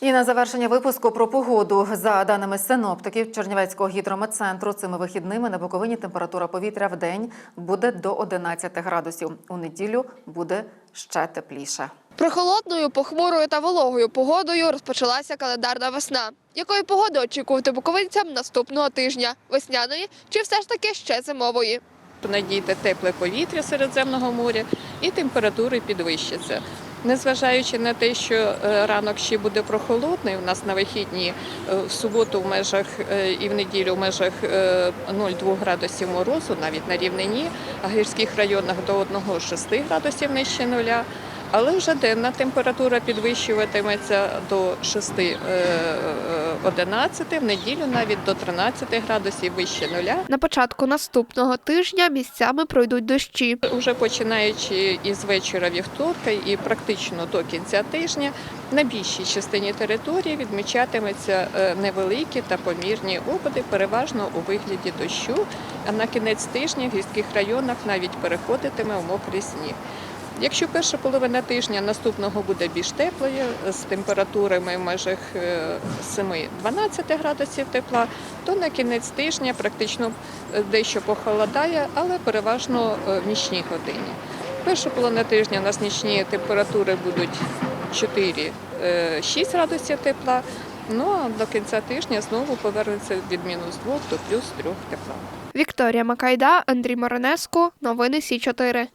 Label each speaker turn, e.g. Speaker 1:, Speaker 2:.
Speaker 1: І на завершення випуску про погоду. За даними синоптиків Чернівецького гідрометцентру, цими вихідними на Буковині температура повітря в день буде до 11 градусів. У неділю буде ще тепліше.
Speaker 2: Прохолодною, похмурою та вологою погодою розпочалася календарна весна. Якої погоди очікувати буковинцям наступного тижня? Весняної чи все ж таки ще зимової?
Speaker 3: надійде тепле повітря Середземного моря і температури підвищаться. Незважаючи на те, що е, ранок ще буде прохолодний, у нас на вихідні е, в суботу в межах е, і в неділю в межах е, 0,2 градусів морозу, навіть на рівнині, а гірських районах до 1,6 градусів нижче нуля. Але вже денна температура підвищуватиметься до 6-11, в неділю навіть до 13 градусів вище нуля.
Speaker 2: На початку наступного тижня місцями пройдуть дощі.
Speaker 3: Уже починаючи із вечора вівторка і практично до кінця тижня на більшій частині території відмічатиметься е, невеликі та помірні опади, переважно у вигляді дощу. А на кінець тижня в гірських районах навіть переходитиме в мокрий сніг. Якщо перша половина тижня наступного буде більш теплою, з температурами в межах е, 7-12 градусів тепла, то на кінець тижня практично е, дещо похолодає, але переважно е, в нічній годині. Перша половина тижня у нас нічні температури будуть 4-6 градусів тепла. Ну а до кінця тижня знову повернеться від мінус 2 до плюс 3 тепла.
Speaker 2: Вікторія Макайда, Андрій Моронеско. Новини Сі 4